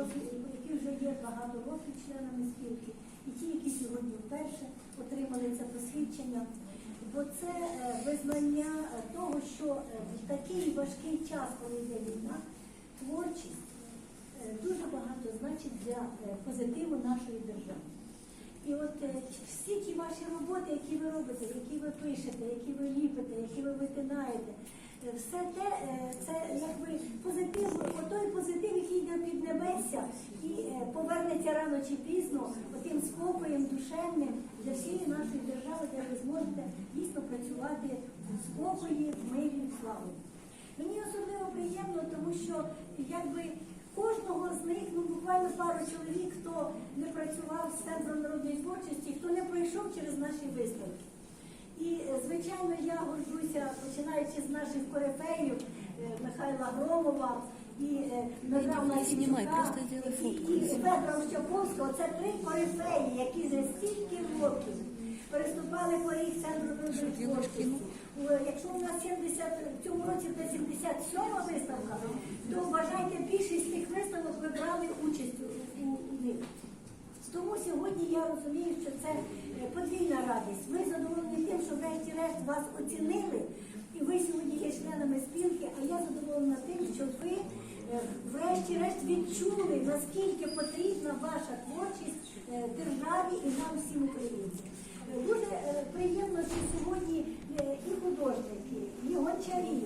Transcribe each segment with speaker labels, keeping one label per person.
Speaker 1: які вже є багато років членами спілки, і ті, які сьогодні вперше отримали це посвідчення. Бо це е, визнання того, що е, в такий важкий час, коли йде війна, творчість е, дуже багато значить для позитиву нашої держави. І от всі ті ваші роботи, які ви робите, які ви пишете, які ви ліпите, які ви витинаєте, все те, е, це якби позитив, той позитив, який йде під небесся і е, повернеться рано чи пізно отим спокоєм душевним для всієї нашої держави, де ви зможете дійсно працювати в спокої, в мирі, в славі. Мені особливо приємно, тому що якби кожного з них, ну буквально пару чоловік, хто не працював з центром народної творчості, хто не пройшов через наші виставки. І, е, звичайно, я горжуся, починаючи з наших корифеїв е, Михайла Громова і е, Власенчука,
Speaker 2: просто зроби
Speaker 1: і- Федора Щаповського. Це три корифеї, які за стільки років переступали поріг центру народної творчості. Е, Якщо у нас 70, в цьому році це 77 виставка, то вважайте, більшість тих виставок ви брали участь у, у, у них. Тому сьогодні я розумію, що це е, подвійна радість. Ви задоволені тим, що врешті-решт вас оцінили, і ви сьогодні є членами спілки, а я задоволена тим, що ви е, врешті-решт відчули, наскільки потрібна ваша творчість е, державі і нам всім українцям. Дуже приємно, що сьогодні і художники, і гончарі,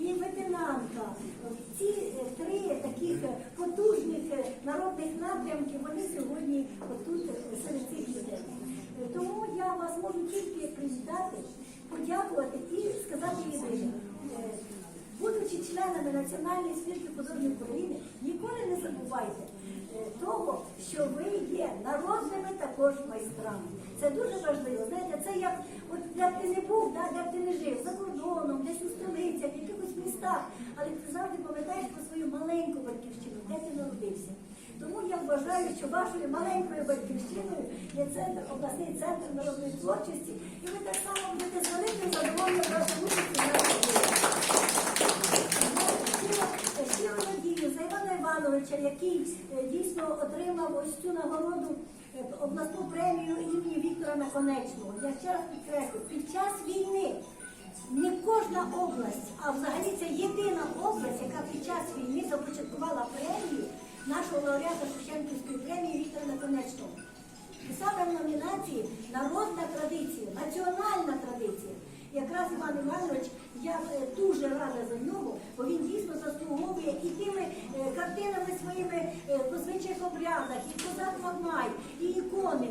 Speaker 1: і ветенанка, е, ці е, три таких е, потужних е, народних напрямки, вони сьогодні отут е, серед цих людей. Тому я вас можу тільки привітати, подякувати і сказати єдине. Е, Членами Національної спілки художніх України, ніколи не забувайте е, того, що ви є народними також майстрами. Це дуже важливо. Знаєте, це як от де б ти не був, да, де б ти не жив, за кордоном, десь у столицях, в якихось містах, але ти завжди пам'ятаєш про свою маленьку батьківщину, де ти народився. Тому я вважаю, що вашою маленькою батьківщиною є центр, обласний центр народної творчості, і ви так само будете з великим задоволенням брати участь у нашій роботі. Щиро- Щиро надію за Івана Івановича, який е, дійсно отримав ось цю нагороду е, обласну премію імені Віктора Наконечного. Я ще раз підкреслю, під час війни не кожна область, а взагалі це єдина область, яка під час війни започаткувала премію нашого лауреата Шевченківської премії Віктора Наконечного. І саме в номінації Народна традиція, національна традиція. Якраз Іван Іванович, я е, дуже рада за нього, бо він дійсно заслуговує і тими е, картинами своїми е, по звичайних обрядах, і козак Мамай, і ікони.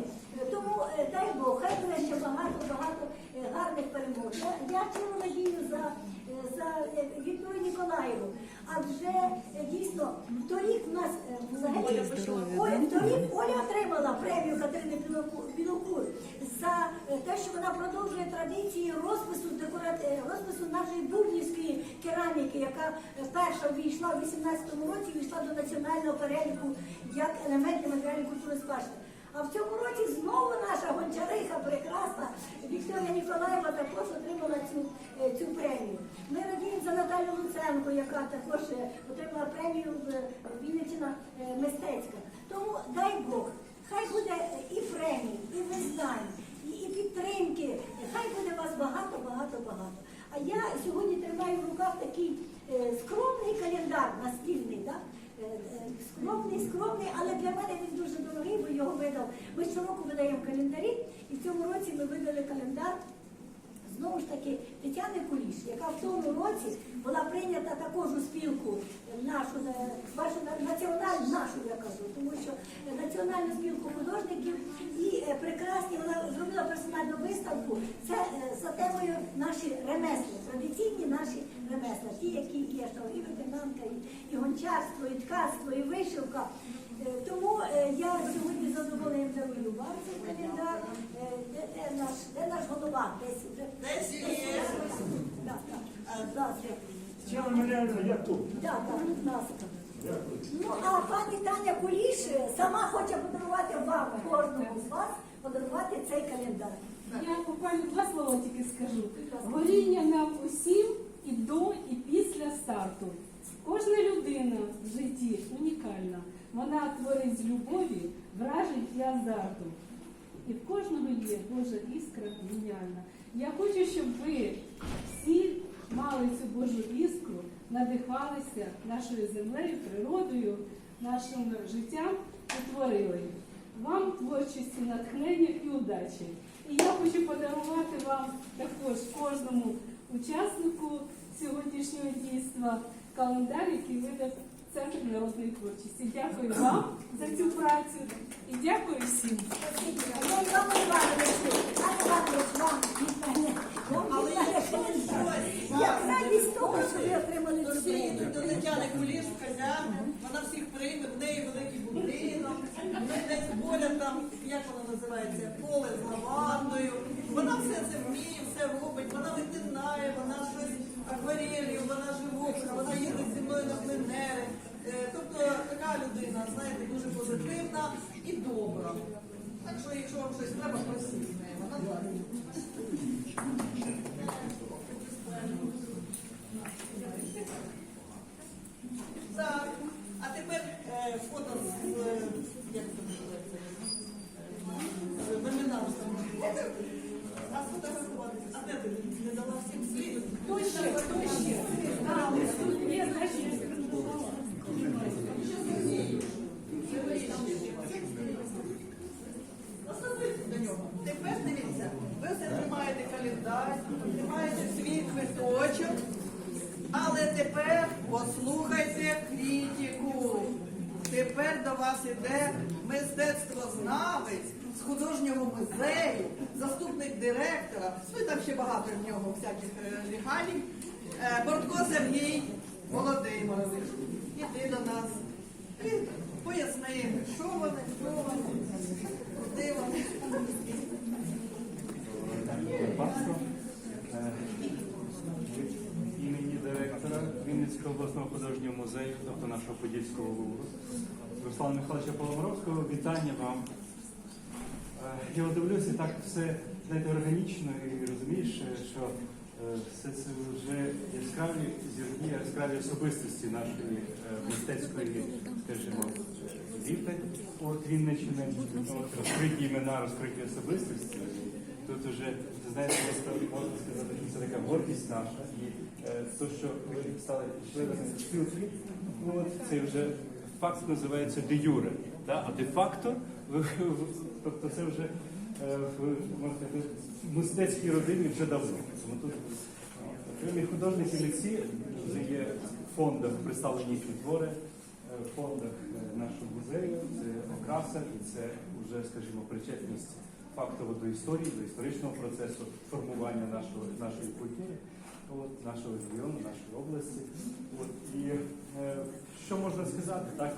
Speaker 1: Тому дай Бог, хай буде ще багато-багато гарних перемог. Я, щиро надію за, за Вікторію Ніколаєву. Адже дійсно торік у нас взагалі Оля, торік Оля отримала премію Катерини Білоку- Білокур за е, те, що вона продовжує традиції е, розпису нашої бурнівської кераміки, яка перша війшла у 18-му році, війшла до національного переліку як елемент матеріальної культури спадщини. А в цьому році знову наша гончариха прекрасна Вікторія Ніколаєва також отримала цю, е, цю премію. Ми радіємо за Наталю Луценко, яка також е, отримала премію в Вінниччина е, мистецька. Тому дай Бог, хай буде і премій, і визнань, і підтримки. Хай буде вас багато, багато, багато. А я сьогодні тримаю в руках такий е, скромний календар настільний. Да? Е, е, Скромний, скромний, але для мене він дуже дорогий, бо його видав. Ми щороку видаємо календарі, і в цьому році ми видали календар знову ж таки Тетяни Куліш, яка в тому році була прийнята також у спілку нашу, е, вашу національну, нашу я кажу, тому що національну спілку художників е, прекрасні вона зробила персональну виставку. Це е, за темою наші ремесла, традиційні наші ремесла, ті, які є що і ветенанка, і, і гончарство, і ткацтво, і вишивка. Е, Тому я сьогодні задоволенням дарую вам цей календар. Де, де наш, де наш голова? Десь вже.
Speaker 3: Десь є.
Speaker 1: Так, так.
Speaker 4: Я тут.
Speaker 1: Так, так, будь ласка.
Speaker 4: Дякую.
Speaker 1: Ну, а пані Таня Куліш е, сама хоче подарувати вам, кожному з вас, подарувати цей календар.
Speaker 5: Я буквально два слова тільки скажу. Горіння нам усім і до, і після старту. Кожна людина в житті унікальна. Вона творить з любові, вражить і азарту. І в кожного є Божа іскра геніальна. Я хочу, щоб ви всі мали цю Божу іскру, надихалися нашою землею, природою, нашим життям і творили. Вам творчості, натхнення і удачі. І я хочу подарувати вам також кожному учаснику сьогоднішнього дійства календар, який видав Центр народної творчості. Дякую вам за цю працю і дякую всім.
Speaker 1: Антон Іванович, Антон Іванович, вам вітання. Вам вітання. Я радість того, цю
Speaker 2: Всі йдуть до Тетяни Куліш в казярню, вона всіх прийме, в неї великий будинок, в неї боля там, як воно називається, поле з лавандою. Вона все це вміє, все робить, вона витинає, вона щось акварелью, вона живопис, вона їздить зі мною на пленери. Е, Тобто така людина, знаєте, дуже позитивна і добра. Так що, якщо вам щось треба, просіть неї, вона знає. Так, а тепер е, фото з е, як це називається? Е, Номінантом. А сфотографуватися. А де ти не дала всім слід?
Speaker 5: Точно, точно. А, ось тут є, значить, я скажу.
Speaker 2: Особисто до нього. Тепер дивіться, ви все тримаєте календар, тримаєте свій квиточок, але тепер послухайте критику. Тепер до вас іде мистецтвознавець з художнього музею, заступник директора. Ну там ще багато в нього всяких регалій. Е, Бортко Сергій Володимирович. Іди до нас. І поясни, що вони, що вони, куди вони.
Speaker 4: Е, імені директора Вінницького обласного художнього музею, тобто нашого Подільського Лувру, Руслана Михайловича Поломоровського, вітання вам. Е, Я дивлюся, так все знаєте, органічно і розумієш, е, що е, все це вже яскраві зірки, яскраві особистості нашої е, мистецької, скажімо, еліти от Вінниччини, розкриті імена, розкриті особистості. Тут ви знаєте, можна сказати, що це така гордість наша. І то, що ви стали членами спілки, ну, це вже факт називається де юре. А де-факто, тобто це вже в можна мистецькій родині вже давно. Тому тут окремі художники митці вже є в фондах представлені їхні твори, е, в фондах е, нашого музею, це окраса і це вже, скажімо, причетність фактово до історії, до історичного процесу формування нашого, нашої культури, от, нашого регіону, нашої області. От, і е, що можна сказати, так,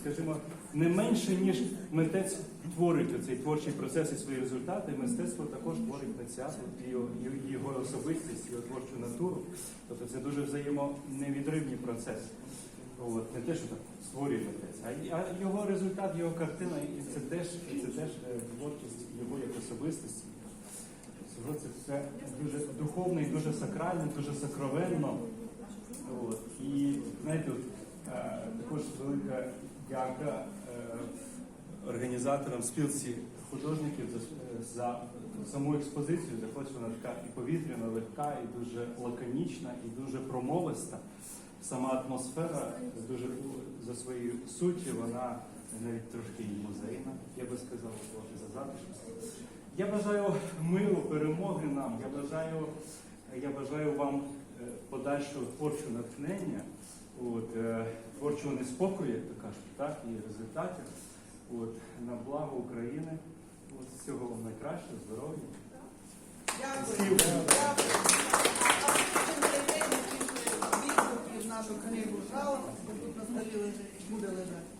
Speaker 4: скажімо, не менше, ніж митець творить цей творчий процес і свої результати, мистецтво також творить митця і його, особистість, його творчу натуру. Тобто це дуже взаємоневідривні процеси. От, не те, що так створює митець, а, його результат, його картина, і це теж, це теж е, творчість його як особистості. Це все дуже духовно і дуже сакрально, дуже сакровенно. От. І знаєте, е, також велика дяка організаторам спілці художників за, саму експозицію, за хоч вона така і повітряна, легка, і дуже лаконічна, і дуже промовиста. Сама атмосфера дуже за своєю суттю, вона навіть трошки і музейна, я би сказав, трохи за затишність. Я бажаю миру, перемоги нам. Я бажаю, я бажаю вам е, подальшого творчого натхнення, от, е, творчого неспокою, як то кажуть, так, і результатів от, на благо України. От, всього вам найкращого, здоров'я.
Speaker 2: Дякую. Дякую. Нашу книгу жалоб, тут на столі лежить, буде лежати.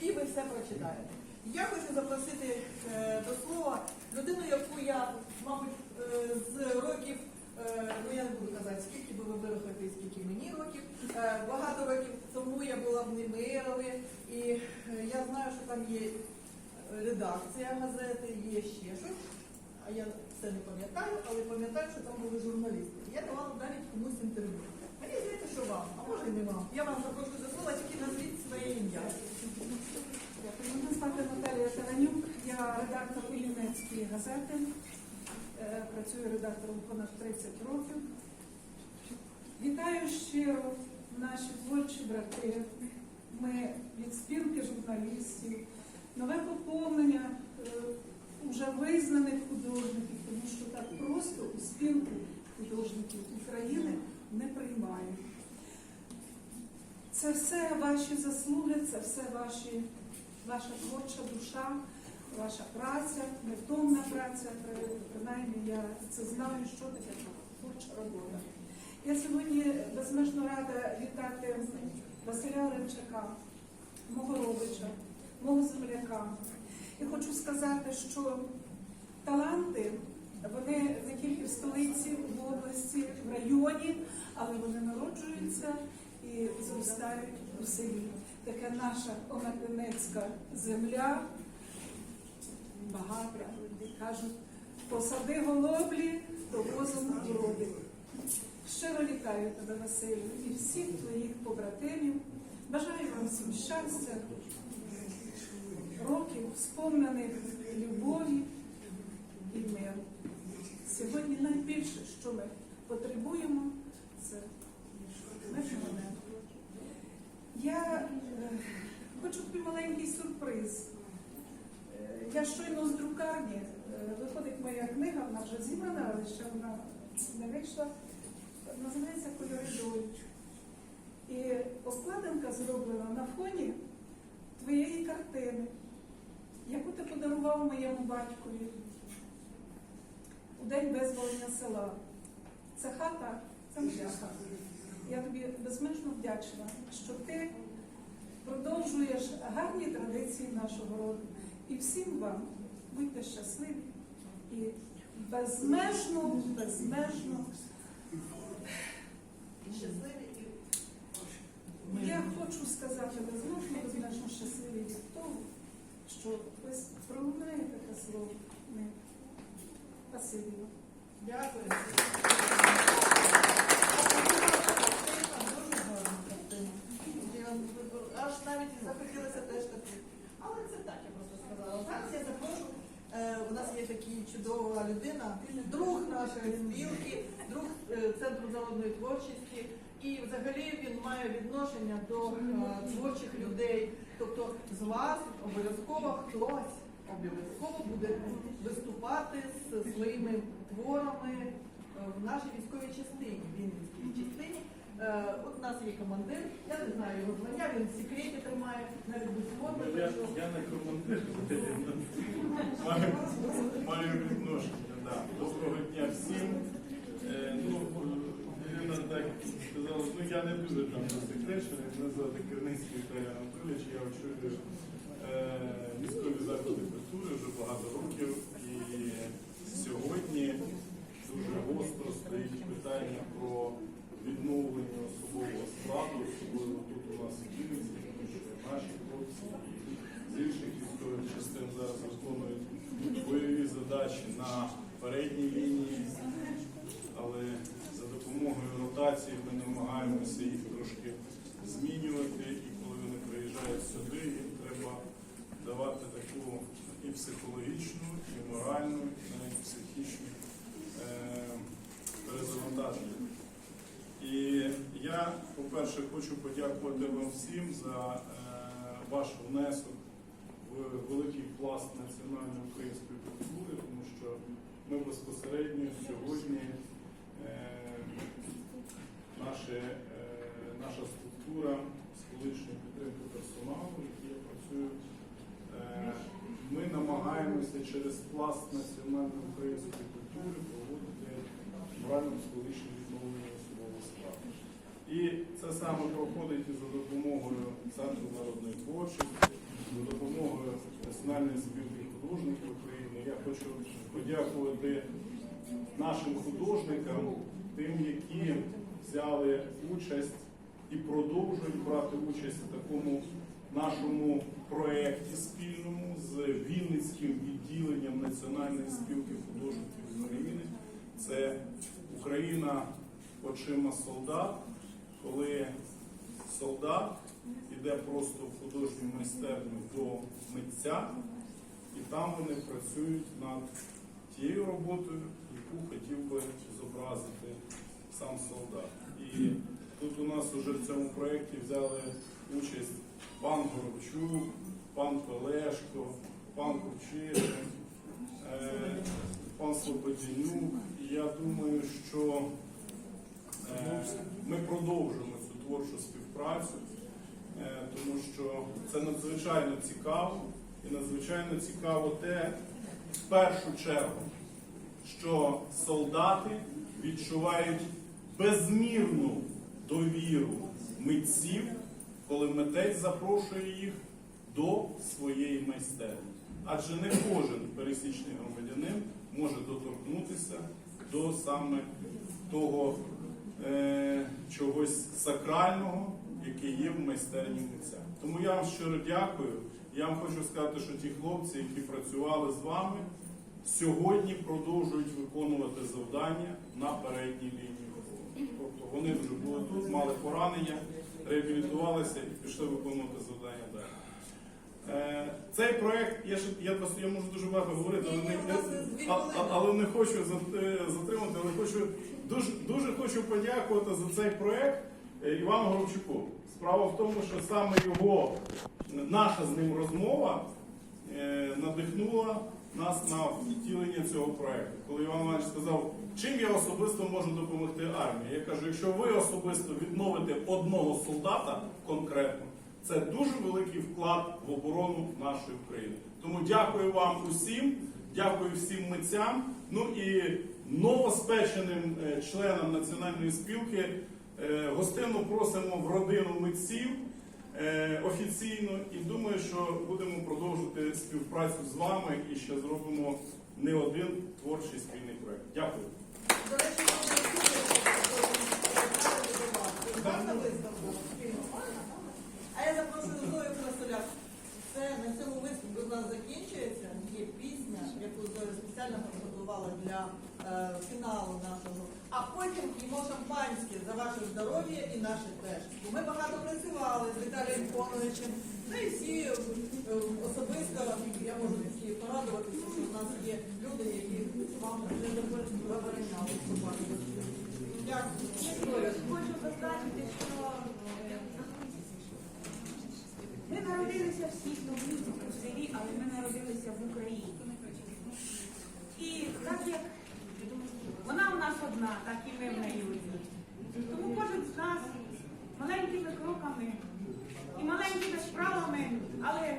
Speaker 2: І ви все прочитаєте. Я хочу запросити е, до слова людину, яку я, мабуть, е, з років, е, Е, ну я не буду казати, скільки би ви вирухати, скільки мені років. Е, багато років тому я була в Немирові, і е, я знаю, що там є редакція газети, є ще щось. А я це не пам'ятаю, але пам'ятаю, що там були журналісти. Я давала навіть комусь інтерв'ю. Мені здається, що вам, а може і не вам. Я вам запрошую до слова, тільки назвіть своє ім'я.
Speaker 3: Дякую. Наталія Таранюк, я редактор Іллінецької газети. Е, Працюю редактором понад 30 років. Вітаю щиро наші творчі брати. Ми від спілки журналістів, нове поповнення е, уже визнаних художників, тому що так просто у спілку художників України не приймають. Це все ваші заслуги, це все ваші, ваша творча душа, ваша праця, невтомна праця. Принаймні я це знаю, що таке творча робота. Я сьогодні безмежно рада вітати Василя Ремчака, мого родича, мого земляка. І хочу сказати, що таланти вони не тільки в столиці, в області, в районі, але вони народжуються і зростають у селі. Таке наша Оматинецька земля багата. Кажуть, посади голоблі, то возом уроди. Щиро вітаю тебе, Василю, і всіх твоїх побратимів. Бажаю вам всім щастя, років, сповнених любові і миру. Сьогодні найбільше, що ми потребуємо, це мирного неба. Я е, хочу тобі маленький сюрприз. Я щойно з друкарні, е, виходить моя книга, вона вже зібрана, але ще вона не вийшла. Називається Кольори долі. І обкладинка зроблена на фоні твоєї картини, яку ти подарував моєму батькові у день визволення села. Це хата, це моя хата. Я тобі безмежно вдячна, що ти продовжуєш гарні традиції нашого роду. І всім вам будьте щасливі і безмежно, безмежно
Speaker 2: Щасливі
Speaker 3: Я хочу сказати безмежно, безмежно щасливі від того, що ви пролунає таке слово. Спасибі.
Speaker 2: Дякую. Дуже гарна картина. Я Аж навіть захотілося теж таку. Але це так, я просто сказала. Зараз я запрошу. е, У нас є такий чудова людина, друг нашої спілки, друг е, центру народної творчості. І взагалі він має відношення до е, творчих людей. Тобто з вас обов'язково хтось обов'язково буде виступати з своїми творами е, в нашій військовій частині, в Вінницькій частині. Е, От у нас є командир, я не знаю його звання, він в секреті тримає, навіть без фото.
Speaker 6: Ну, Я, я не командир, маю, відношення. Доброго дня всім. Ну, так сказала, ну я не дуже там засекречений, мене звати Керницький Віталій Анатолійович, я очолюю е, військові заклади культури вже багато років. І сьогодні дуже гостро стоїть питання про відновлення особового складу, особливо тут у нас в Вінниці, тому що наші хлопці з інших військових частин зараз виконують бойові задачі на передній лінії, але допомогою ротації ми намагаємося їх трошки змінювати, і коли вони приїжджають сюди, їм треба давати таку і психологічну, і моральну, і навіть психічну перезавантаження. І я, по-перше, хочу подякувати вам всім за е, ваш внесок в великий пласт національної української культури, тому що ми безпосередньо сьогодні е, наше, е, наша структура з колишньої підтримки персоналу, який я працюю, е, ми намагаємося через пласт національної української культури проводити морально-психологічне відновлення особового складу. І це саме проходить і за допомогою Центру народної творчості, за допомогою Національної спілки художників України. Я хочу подякувати нашим художникам, тим, які взяли участь і продовжують брати участь в такому нашому проєкті спільному з Вінницьким відділенням Національної спілки художників України. Це Україна очима солдат, коли солдат іде просто в художню майстерню до митця, і там вони працюють над тією роботою, яку хотів би зобразити сам солдат. І тут у нас уже в цьому проєкті взяли участь пан Горобчук, пан Пелешко, пан Кучерин, е, пан Слободянюк. І я думаю, що е, ми продовжимо цю творчу співпрацю, е, тому що це надзвичайно цікаво і надзвичайно цікаво те, в першу чергу, що солдати відчувають безмірну довіру митців, коли митець запрошує їх до своєї майстерні. Адже не кожен пересічний громадянин може доторкнутися до саме того е, чогось сакрального, яке є в майстерні митця. Тому я вам щиро дякую. Я вам хочу сказати, що ті хлопці, які працювали з вами, сьогодні продовжують виконувати завдання на передній лінії. Тобто вони вже були тут, мали поранення, реабілітувалися і пішли виконувати завдання далі. Е, Цей проект, я, я, просто, я можу дуже багато говорити, але не, а- а- але не хочу е, затримати, але хочу дуже, дуже хочу подякувати за цей проект е, Івану Горобчуку. Справа в тому, що саме його, наша з ним розмова надихнула нас на втілення цього проекту. Коли Іван Іванович сказав, чим я особисто можу допомогти армії. Я кажу, якщо ви особисто відновите одного солдата конкретно, це дуже великий вклад в оборону нашої України. Тому дякую вам усім, дякую всім митцям. Ну і новоспеченим е, членам національної спілки е, гостинно просимо в родину митців офіційно і думаю, що будемо продовжувати співпрацю з вами і ще зробимо не один творчий спільний проект. Дякую.
Speaker 2: А я запрошую Зою Красоляк. Це на цьому виступі у нас закінчується. Є пісня, яку Зоя спеціально підготувала для е, фіналу нашого. А потім їмо шампанське за ваше здоров'я і наше теж. Ми багато працювали з Віталієм Коновичем. та і всі е, особисто я можу всі порадуватися, що в нас є люди, які вам не забороняли вступати. Дякую.
Speaker 7: Хочу зазначити, що ми народилися всі в селі, але ми народилися в Україні. І так як вона у нас одна, так і ми в неї одні. Тому кожен з нас маленькими кроками і маленькими справами, але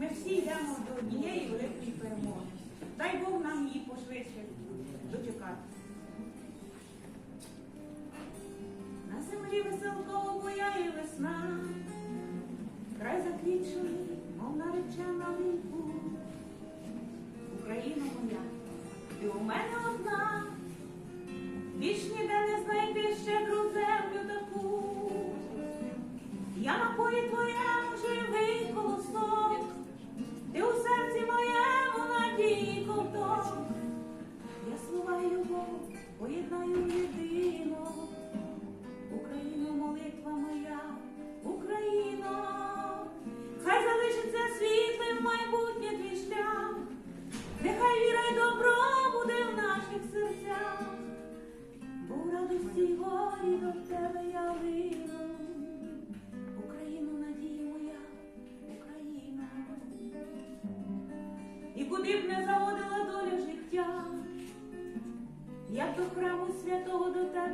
Speaker 7: ми всі йдемо до однієї великої перемоги. Дай Бог нам її пошвидше дочекати. На землі веселково буяє весна, край заквітчений, мов наречена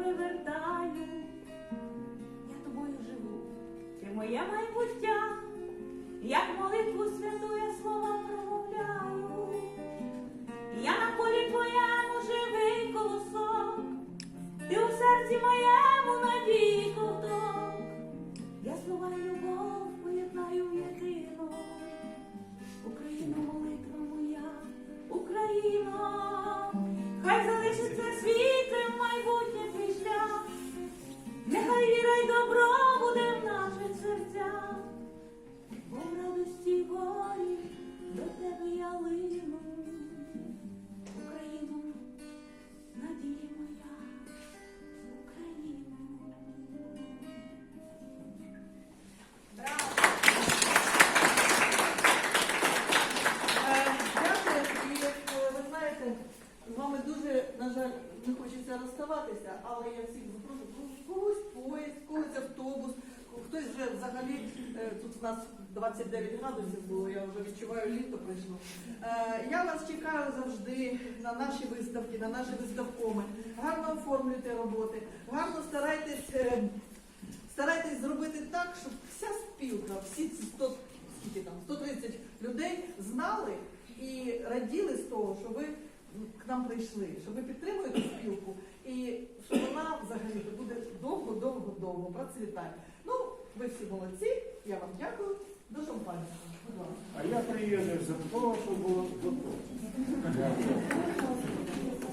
Speaker 7: до тебе вертаю, я тобою живу, ти моє майбуття, як молитву святу я слова промовляю, я на полі твоєму живий колосок, ти у серці моєму надій ковток, я слова й любов поєднаю в єдино, Україна, молитва моя, Україна. Хай залишиться світлим нехай віра й добро
Speaker 2: Тут у нас 29 градусів було, я вже відчуваю літо прийшло. Е, Я вас чекаю завжди на наші виставки, на наші виставкоми. Гарно оформлюйте роботи, гарно старайтесь, е, старайтесь зробити так, щоб вся спілка, всі ці 100, скільки там, 130 людей знали і раділи з того, що ви к нам прийшли, що ви підтримуєте спілку і що вона взагалі буде довго-довго-довго процвітати. Ну, ви всі молодці, я вам дякую. До шампанського. Будь ласка.
Speaker 8: А я приїду за того, що було готово.